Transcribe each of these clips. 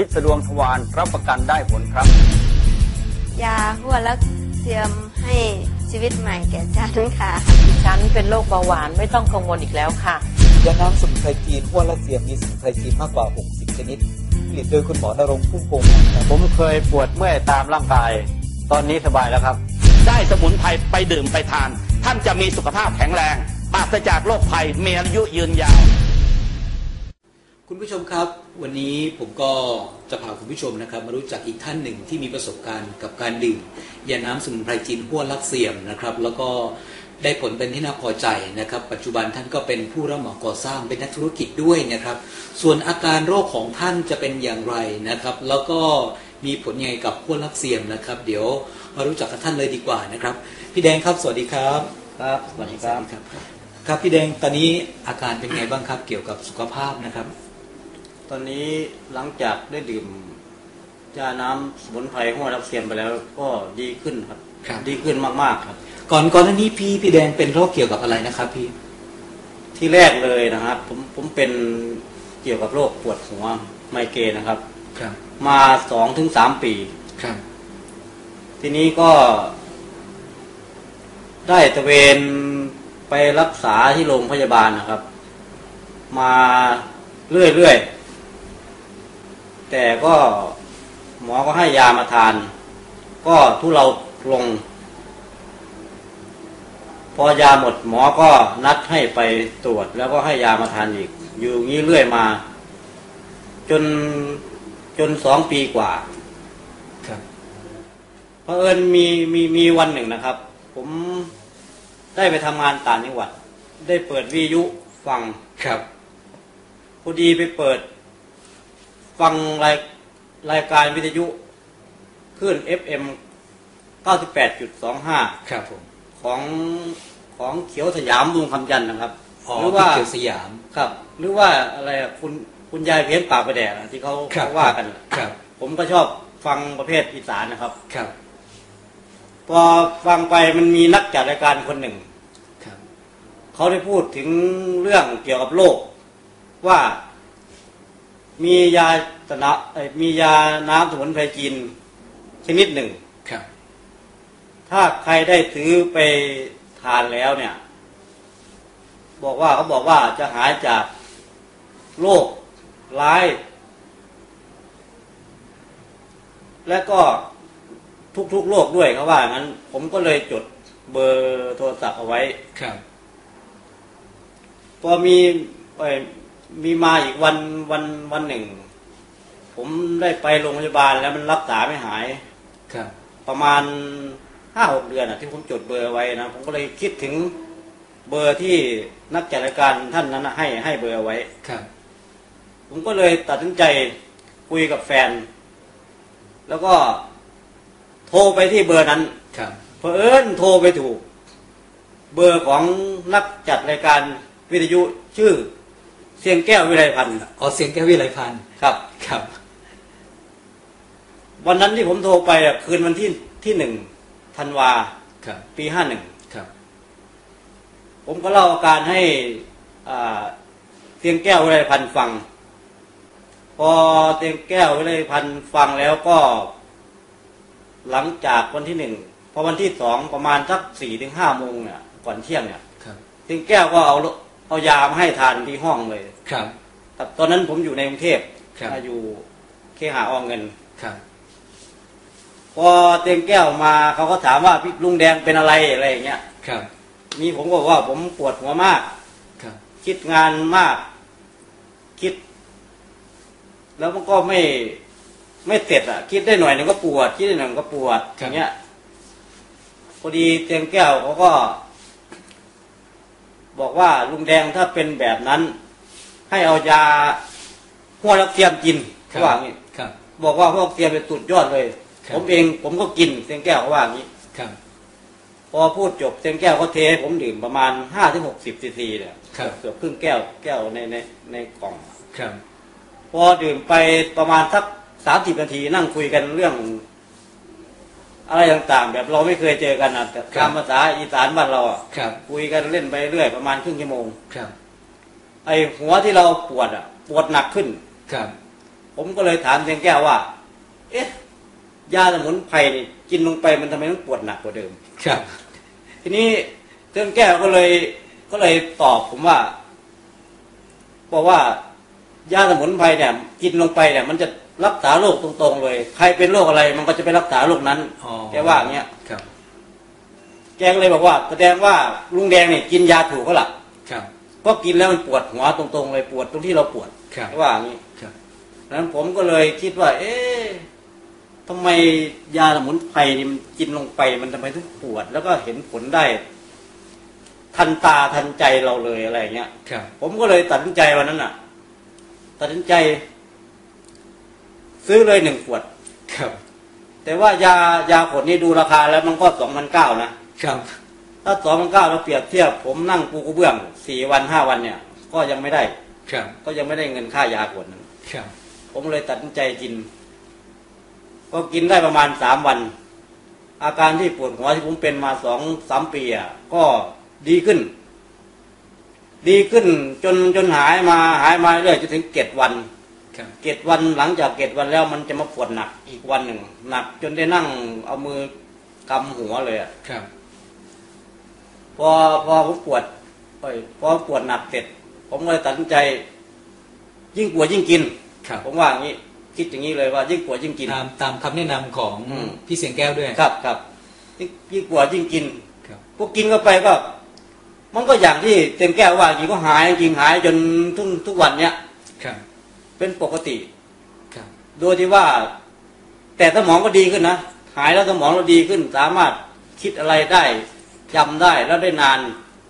ฤทธิ์สะดวงทวารรับประกันได้ผลครับ ยาหัวลักเทียมให้ชีวิตใหม่แก่ฉันค่ะ ดิฉันเป็นโรคเบาหวานไม่ต้องกังวลอีกแล้วค่ะ ยาน้ำสมุนไพรจีนหัวละเสียมมีสมุนไพรจีนมากกว่า 60 ชนิด ผลิตโดยคุณหมอนรงค์พุ่มพวงครับผมเคยปวดเมื่อยตามร่างกาย ตอนนี้สบายแล้วครับ ได้สมุนไพรไปดื่มไปทาน ท่านจะมีสุขภาพแข็งแรงปราศจากโรคภัยมีอายุยืนยาว คุณผู้ชมครับ วันนี้ผมก็จะพาคุณผู้ชมนะครับ มารู้จักอีกท่านหนึ่งที่มีประสบการณ์กับการดื่มยาน้ำสมุนไพรจีนหัวลักเสียมนะครับ แล้วก็ได้ผลเป็นที่น่าพอใจนะครับ ปัจจุบันท่านก็เป็นผู้รับเหมาก่อสร้างเป็นนักธุรกิจด้วยนะครับ ส่วนอาการโรคของท่านจะเป็นอย่างไรนะครับ แล้วก็มีผลยังไงกับหัวลักเสียมนะครับ เดี๋ยวมารู้จักกับท่านเลยดีกว่านะครับ พี่แดงครับสวัสดีครับครับสวัสดีครับครับครับพี่แดงตอนนี้อาการเป็นไงบ้างครับ เกี่ยวกับสุขภาพนะครับ ตอนนี้หลังจากได้ดื่มยาน้ำสมุนไพรหัวรับเสียมไปแล้วก็ดีขึ้นครับ ครับ ดีขึ้นมากๆครับ ก่อนก่อนหน้านี้พี่พี่แดงเป็นโรคเกี่ยวกับอะไรนะครับพี่ ที่แรกเลยนะครับ ผมผมเป็นเกี่ยวกับโรคปวดหัวไมเกรนนะครับ ครับ มาสองถึงสามปี ครับ ทีนี้ก็ ได้ตระเวนไปรักษาที่โรงพยาบาลนะครับ มาเรื่อยๆ แต่ก็หมอก็ให้ยามาทาน ก็ทุเราลง พอยาหมดหมอก็นัดให้ไปตรวจ แล้วก็ให้ยามาทานอีก อยู่อย่างนี้เรื่อยมา จนจนสองปีกว่าครับเพราะเอิญมีมีมีวันหนึ่งนะครับ ผมได้ไปทำงานต่างจังหวัด ได้เปิดวิทยุฟังครับพอดีไปเปิด ฟังรายรายการวิทยุคลื่น FM 98.25 ครับผมของของเขียวสยามวงคำจันทร์นะครับอ๋อหรือว่าพี่เขียวสยามครับ หรือว่าอะไรอะคุณคุณยายเพี้ยนปากประแดกอะที่เขาครับเขาว่ากันอะครับ ผมก็ชอบฟังประเภทอีสานนะครับ ครับ พอฟังไปมันมีนักจัดรายการคนหนึ่งครับเขาได้พูดถึงเรื่องเกี่ยวกับโรคว่า มียาตนะเอ่อมียาน้ำสมุนไพรจีนชนิดหนึ่งครับ ถ้าใครได้ซื้อไปทานแล้วเนี่ย บอกว่าเขาบอกว่าจะหายจากโรคร้าย และก็ทุกๆโรคด้วยเขาว่างั้น ผมก็เลยจดเบอร์โทรศัพท์เอาไว้ครับ พอมีเอ่อ มีมาอีกวันวันวันหนึ่ง ผมได้ไปโรงพยาบาลแล้วมันรักษาไม่หายครับ ประมาณห้าหกเดือนอะที่ผมจดเบอร์ไว้นะ ผมก็เลยคิดถึงเบอร์ที่นักจัดรายการท่านนั้นนะให้ให้เบอร์เอาไว้ครับ ผมก็เลยตัดสินใจคุยกับแฟน แล้วก็โทรไปที่เบอร์นั้น ครับเพอเอิญโทรไปถูก เบอร์ของนักจัดรายการวิทยุชื่อ เสียงแก้ววิไลพันธ์อ๋อเสียงแก้ววิไลพันธ์ครับ ครับ วันนั้นที่ผมโทรไปอะคืนวันที่ที่หนึ่งธันวาครับปีห้าหนึ่งครับ ผมก็เล่าอาการให้อ่าเตียงแก้ววิไลพันธ์ฟัง พอเตียงแก้ววิไลพันธ์ฟังแล้วก็ หลังจากวันที่หนึ่งพอวันที่สองประมาณสักสี่ถึงห้าโมงเนี่ยก่อนเที่ยงเนี่ยครับเตียงแก้วก็เอา เอายามาให้ทานที่ห้องเลยครับแต่ตอนนั้นผมอยู่ในกรุงเทพครับอ่าอยู่เคหาอองเงินครับพอเตียงแก้วมาเขาก็ถามว่าพี่ลุงแดงเป็นอะไรอะไรอย่างเงี้ยครับนี่ผมก็บอกว่าผมปวดหัวมาก ครับ คิดงานมาก คิด แล้วมันก็ไม่ไม่เสร็จอะ คิดได้หน่อยหนึงก็ปวด คิดได้หน่อยหนึ่งก็ปวดอย่างเงี้ยพอดีเตียงแก้วเขาก็ บอกว่าลุงแดงถ้าเป็นแบบนั้น ให้เอายาหัวลักเทียมกินครัเขาบว่าอย่างนี้ครับบอกว่าหัวลักเทียมเป็นสุดยอดเลยครับผมเองผมก็กินเตียงแก้วเขาว่าอย่างนี้ครับพอพูดจบเตียงแก้วเขาเทให้ผมดื่มประมาณห้าถึงหกสิบซีซีเนี่ยครับเกือบครึ่งแก้วแก้วในในในกล่องครับ พอดื่มไปประมาณสักสามสิบนาทีนั่งคุยกันเรื่อง อะไรต่างๆ แบบเราไม่เคยเจอกันนะแต่ตามภาษาอีสานบ้านเราอะครับคุยกันเล่นไปเรื่อยประมาณครึ่งชั่วโมงครับไอ้หัวที่เราปวดอะ ปวดหนักขึ้นครับพผมก็เลยถามเตียงแก้วว่า เอ๊ะยาสมุนไพรนี่กินลงไปมันทำไมต้องปวดหนักกว่าเดิม ครับ ทีนี้เตียงแก้วก็เลย ก็เลยตอบผมว่าบอกว่ายาสมุนไพรเนี่ย กินลงไปเนี่ย มันจะ รักษาโรคตรงๆเลย ใครเป็นโรคอะไร มันก็จะไปรักษาโรคนั้นอ๋อแกว่าอย่างเงี้ยครับ แกก็เลยบอกว่าแสดงว่าลุงแดงเนี่ยกินยาถูกก็ล่ะครับก็กินแล้วมันปวดหัวตรงๆเลยปวดตรงที่เราปวดครับแกว่าอย่างนี้ครับนั้นผมก็เลยคิดว่า เอ๊ะทำไมยาสมุนไพรนี่มันกินลงไป มันทำไมถึงปวด แล้วก็เห็นผลได้ ทันตาทันใจเราเลยอะไรอย่างเงี้ยครับผมก็เลยตัดสินใจวันนั้นน่ะ ตัดสินใจ ซื้อเลยหนึ่งขวด ครับ แต่ว่ายายาขวดนี้ดูราคาแล้วมันก็สองพันเก้านะครับ ถ้าสองพันเก้าเราเปรียบเทียบผมนั่งปูกระเบื้องสี่วันห้าวันเนี่ย ก็ยังไม่ได้ ครับ ก็ยังไม่ได้เงินค่ายาขวดนั้นครับ ผมเลยตัดสินใจกิน ก็กินได้ประมาณสามวัน อาการที่ปวดหัวที่ผมเป็นมาสองสามปีอะก็ดีขึ้น ดีขึ้นจนจนหายมาหายมาเรื่อยจนถึงเจ็ดวันครับ เจ็ดวันหลังจากเจ็ดวันแล้วมันจะมาปวดหนักอีกวันหนึ่งหนัก จนได้นั่งเอามือกำหัวเลยอะครับ พอพอผมปวดเอ้ยพอปวดหนักเสร็จ ผมก็เลยตัดสินใจ ยิ่งปวดยิ่งกินครับผมว่าอย่างนี้คิดอย่างนี้เลยว่า ยิ่งปวดยิ่งกินตามตามคำแนะนำของอืมพี่เสียงแก้วด้วยครับครับยิ่งยิ่งปวดยิ่งกินครับพวกกินเข้าไปก็ มันก็อย่างที่เต็มแก้วว่าจริงก็หายจริงหายจนทุกทุกวันเนี้ยครับ เป็นปกติครับโดยที่ว่า แต่สมองก็ดีขึ้นนะหายแล้วสมองเราดีขึ้น สามารถคิดอะไรได้จำได้แล้วได้นาน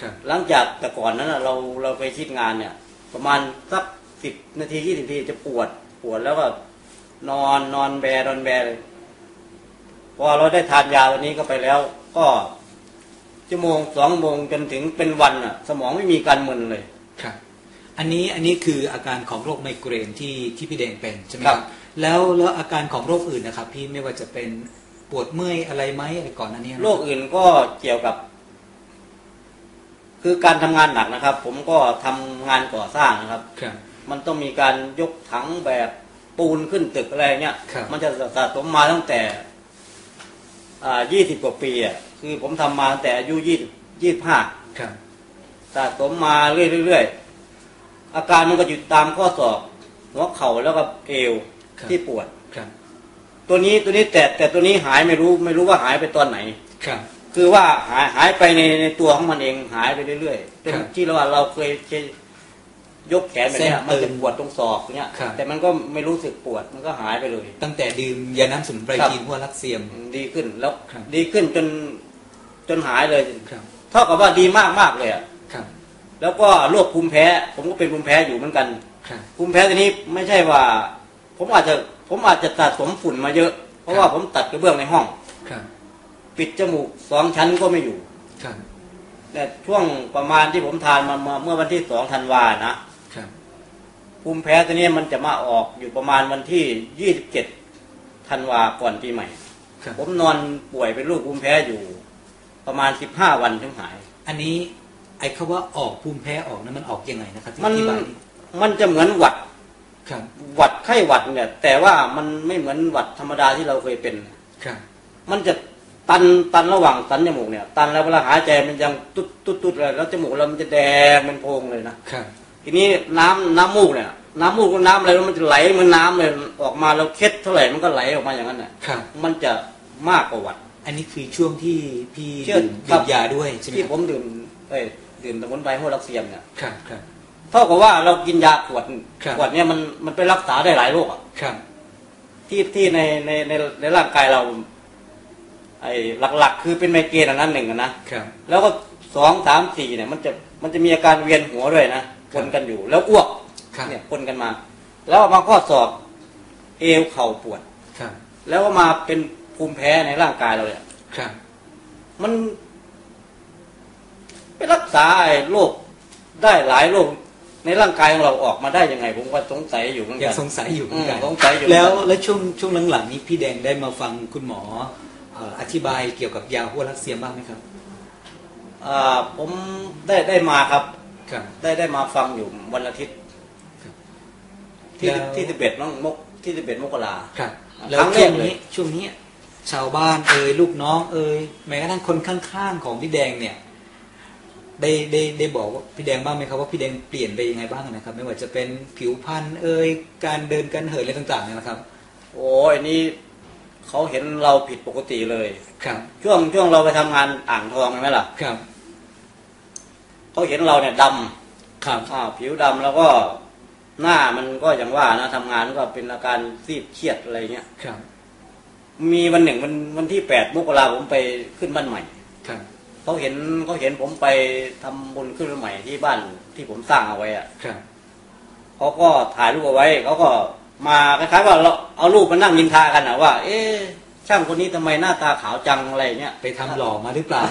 ครับหลังจากแต่ก่อนนั้นน่ะเราเราไปคิดงานเนี่ย ประมาณสักสิบนาทียี่สิบนาทีจะปวดปวดแล้วก็นอนนอนแบนอนแบเลยพอเราได้ทานยาตัวนี้ก็ไปแล้ว ก็ชั่วโมงสองโมงจนถึงเป็นวันอะ สมองไม่มีการมึนเลยครับ อันนี้อันนี้คืออาการของโรคไมเกรนที่ที่พี่แดงเป็นใช่ไหมคครัรับบแล้วแล้วอาการของโรคอื่นนะครับ พี่ไม่ว่าจะเป็นปวดเมื่อยอะไรไหมอะไรก่อนหนั้นนี้โรคอื่นก็เกี่ยวกับ คือการทำงานหนักนะครับ ผมก็ทำงานก่อสร้างนะครับครับมันต้องมีการยกถังแบบปูนขึ้นตึกอะไรเงี้ยครับมันจะสะสมมาตั้งแต่อ่ายี่สิบกว่าปีอะคือผมทำมาตั้งแต่อายุยี่ยี่ห้าครับสะสมมาเรื่อยๆ อาการมันก็อยู่ตามข้อศอกหัวเข่าแล้วก็เอวครับที่ปวดครับ ตัวนี้ตัวนี้แต่แต่ตัวนี้หายไม่รู้ไม่รู้ว่าหายไปตอนไหนครับ คือว่าหายหายไปในในตัวของมันเองหายไปเรื่อยๆจนครับที่เราว่าเราเคยเคยยกแขนแบบเนี้ยเส้นตึงมันจะปวดตรงศอกเนี้ยครับแต่มันก็ไม่รู้สึกปวดมันก็หายไปเลย ตั้งแต่ดื่มยาน้ำสมุนไพรครับจีนหัวลักเซียมดีขึ้นแล้วครับดีขึ้นจนจนหายเลยครับเท่ากับว่าดีมากมากๆเลยอะครับ แล้วก็โรคภูมิแพ้ ผมก็เป็นภูมิแพ้อยู่เหมือนกันครับภูมิแพ้ทีนี้ไม่ใช่ว่า ผมอาจจะผมอาจจะสะสมฝุ่นมาเยอะ เพราะว่าผมตัดกระเบื้องในห้องครับปิดจมูกสองชั้นก็ไม่อยู่ครับแต่ช่วงประมาณที่ผมทานมามาเมื่อวันที่สองธันวานะครับภูมิแพ้ตัวนี้มันจะมาออกอยู่ประมาณวันที่ยี่สิบเจ็ดธันวาก่อนปีใหม่ครับผมนอนป่วยเป็นโรคภูมิแพ้อยู่ ประมาณสิบห้าวันถึงหาย อันนี้ ไอ้คำว่าออกภูมิแพ้ออกนั้นมันออกยังไงนะครับที่มันอธิบายนิดมันจะเหมือนหวัดครับหวัดไข้หวัดเนี่ย แต่ว่ามันไม่เหมือนหวัดธรรมดาที่เราเคยเป็นครับมันจะตันตันระหว่างตันจมูกเนี่ย ตันแล้วเวลาหายใจมันยังตุ๊ดตุ๊ดตุ๊ดเลยแล้วจมูกเรามันจะแดงเป็นโพรงเลยนะครับทีนี้น้ำน้ำมูกเนี่ย น้ำมูกกับน้ำอะไรมันจะไหลเหมือนน้ำเลยออกมาแล้วเค็ดเท่าไหร่มันก็ไหลออกมาอย่างนั้นน่ะครับมันจะมากกว่าหวัด อันนี้คือช่วงที่พี่เชื่อดื่มครับดื่มยาด้วยใช่ไหมที่คผรับมดื่มเอ้ ยดื่มสมุนไพรหัวรักเสียมเนี่ยครับครับเท่ากับว่าเรากินยาขวดครับขวดเนี่ยมันมันไปรักษาได้หลายโรคอะครับที่ที่ในในในในร่างกายเรา ไอ้หลัก ๆ คือเป็นไมเกรนอันนั้นหนึ่งอะนะครับแล้วก็สองสามสี่เนี่ย มันจะมันจะมีอาการเวียนหัวด้วยนะปนกันอยู่ แล้วอ้วกครับเนี่ยปนกันมา แล้วมาข้อศอกเอวเข่าปวดครับแล้วก็มาเป็นภูมิแพ้ในร่างกายเราเนี่ยครับมันไป รักษาไอ้โรคได้หลายโรคในร่างกายของเราออกมาได้ยังไง ผมก็สงสัยอยู่เหมือนยักังนสงสัยอยู่เหมือนกันอืมสงสัยอยู่แล้วแล้วช่วงช่วงหลังๆนี้พี่แดงได้มาฟังคุณหมอเอ่ออธิบายเกี่ยวกับยาหัวลักเซียมบ้างไหมครับ อ่าผมได้ได้มาครับ ครับ ได้ได้มาฟังอยู่วันอาทิตย์ ครับที่แล้ว ที่สิบเอ็ดน้องมกที่สิบเอ็ดมกราครับครั้แล้วงแรช่วกงเลยนี้ช่วงนี้ชาวบ้านเอ่ยลูกน้องเอ่ยแม้กระทั่งคนข้างๆของพี่แดงเนี่ย ได้ได้ได้บอกว่าพี่แดงบ้างไหมครับว่าพี่แดงเปลี่ยนไปยังไงบ้างนะครับ ไม่ว่าจะเป็นผิวพรรณเอ่ยการเดินการเหินอะไรต่างๆเนี่ยนะครับ โอ้ยนี่เขาเห็นเราผิดปกติเลย ครับ ช่วงช่วงเราไปทำงานอ่างทองใช่ไหมล่ะครับเขาเห็นเราเนี่ยดำครับอ่าผิวดำแล้วก็หน้ามันก็อย่างว่านะทำงานก็เป็นอาการซีดเครียดอะไรเงี้ย ครับมีวันหนึ่งวันวันที่แปดมกราผมไปขึ้นบ้านใหม่ ครับ เขาเห็นเขาเห็นผมไปทำบุญขึ้นบ้านใหม่ที่บ้านที่ผมสร้างเอาไว้อะครับเขาก็ถ่ายรูปเอาไว้เขาก็มาคล้ายๆว่าเราเอารูปมานั่งนินทากันนะว่า เอ๊ะช่างคนนี้ทำไมหน้าตาขาวจังอะไรเงี้ยไปทำหล่อมาหรือเปล่า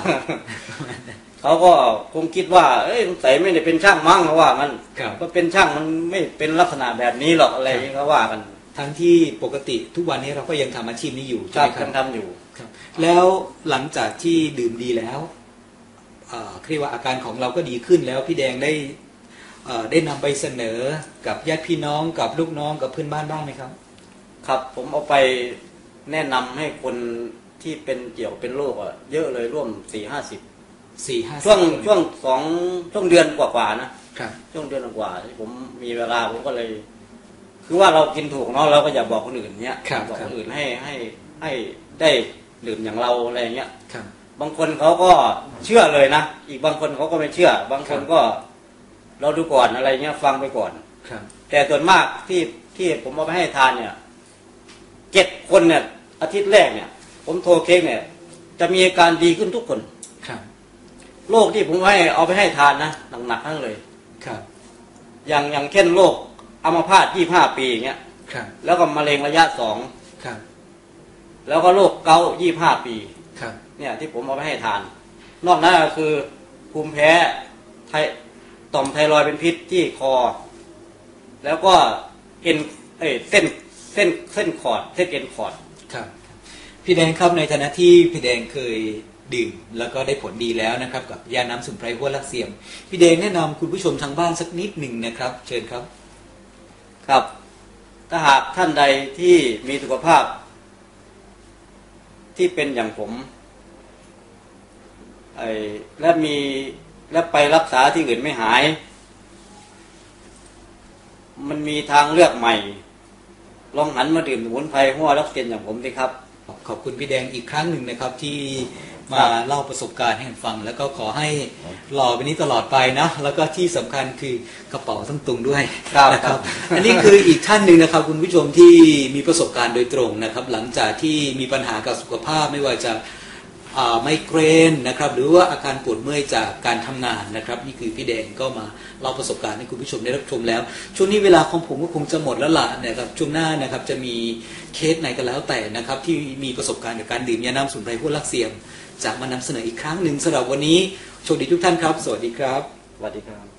เขาก็คงคิดว่า เอ้ยสงสัยไม่ได้เป็นช่างมั้งเขาว่ามันครับก็เป็นช่างมันไม่เป็นลักษณะแบบนี้หรอกอะไรอย่างนี้เขาว่ากัน ทั้งที่ปกติทุกวันนี้เราก็ยังทำอาชีพนี้อยู่คใช่รับไหมครัยับงทำอยู่ครับ แล้วหลังจากที่ดื่มดีแล้ว เอ่อเรียกว่าอาการของเราก็ดีขึ้นแล้วพี่แดงได้เอ่อได้นำไปเสนอกับญาติพี่น้องกับลูกน้องกับเพื่อนบ้านบ้างไหมครับ ครับผมเอาไปแนะนำให้คนที่เป็นเกี่ยวเป็นโรคอะเยอะเลยร่วมสี่ห้าสิบสี่ห้าช่วงสิบคนช่วงสองช่วงเดือนกว่าๆนะครับช่วงเดือนกว่าที่ผมมีเวลาผมก็เลย คือว่าเรากินถูกเนาะเราก็อย่าบอกคนอื่นเนี้ยครับบอกครัคบนอื่นให้ให้ให้ได้ดื่มอย่างเราอะไรเงี้ยครับ บางคนเขาก็เชื่อเลยนะ อีกบางคนเขาก็ไม่เชื่อ บางคนก็ เราดูก่อนอะไรเงี้ยฟังไปก่อนครับ แต่ส่วนมากที่ที่ผมเอาไปให้ทานเนี่ยเจ็ดคนเนี่ยอาทิตย์แรกเนี่ย ผมโทรเค้กเนี่ย จะมีอาการดีขึ้นทุกคนครับโรคที่ผมให้เอาไปให้ทานนะหนักๆทั้งเลยครับ อย่างอย่างเช่นโรคอัมพาตยี่ห้าปีอย่างเงี้ยครับ แล้วก็มะเร็งระยะสองครับ แล้วก็โรคเกาต์ยี่ห้าปีครับ เนี่ยที่ผมเอาไปให้ทาน นอกนั้นก็คือภูมิแพ้ไทต่อมไทรอยด์เป็นพิษที่คอ แล้วก็เอ็นเอ้ยเส้นเส้นเส้นขอดเส้นเอ็นขอดครับ พี่แดงครับในฐานะที่พี่แดงเคยดื่มแล้วก็ได้ผลดีแล้วนะครับ กับยาน้ำสมุนไพรหัวลักเสียม พี่แดงแนะนำคุณผู้ชมทางบ้านสักนิดหนึ่งนะครับ เชิญครับ ครับ ถ้าหากท่านใดที่มีสุขภาพ ที่เป็นอย่างผม ไอ้และมีและไปรักษาที่อื่นไม่หาย มันมีทางเลือกใหม่ ลองหันมาดื่มสมุนไพรหัวรักเซียนอย่างผมดีครับ ขอบคุณพี่แดงอีกครั้งหนึ่งนะครับที่มาครับเล่าประสบการณ์ให้กันฟัง แล้วก็ขอให้หล่อไปนี้ตลอดไปนะแล้วก็ที่สำคัญคือกระเป๋าต้องตุงด้วยครับนะครับ อันนี้คืออีกท่านหนึ่งนะครับ คุณผู้ชมที่มีประสบการณ์โดยตรงนะครับ หลังจากที่มีปัญหากับสุขภาพไม่ว่าจะอ่า ไมเกรนนะครับหรือว่าอาการปวดเมื่อยจากการทำงานนะครับ นี่คือพี่แดงก็มาเล่าประสบการณ์ให้คุณผู้ชมได้รับชมแล้ว ช่วงนี้เวลาของผมก็คงจะหมดแล้วล่ะนะครับช่วงหน้านะครับจะมีเคสไหนก็แล้วแต่นะครับ ที่มีประสบการณ์กับการดื่มยาน้ำสมุนไพรพวกลักเสียมจะมานำเสนออีกครั้งหนึ่งสำหรับวันนี้โชคดีทุกท่านครับ สวัสดีครับสวัสดีครับ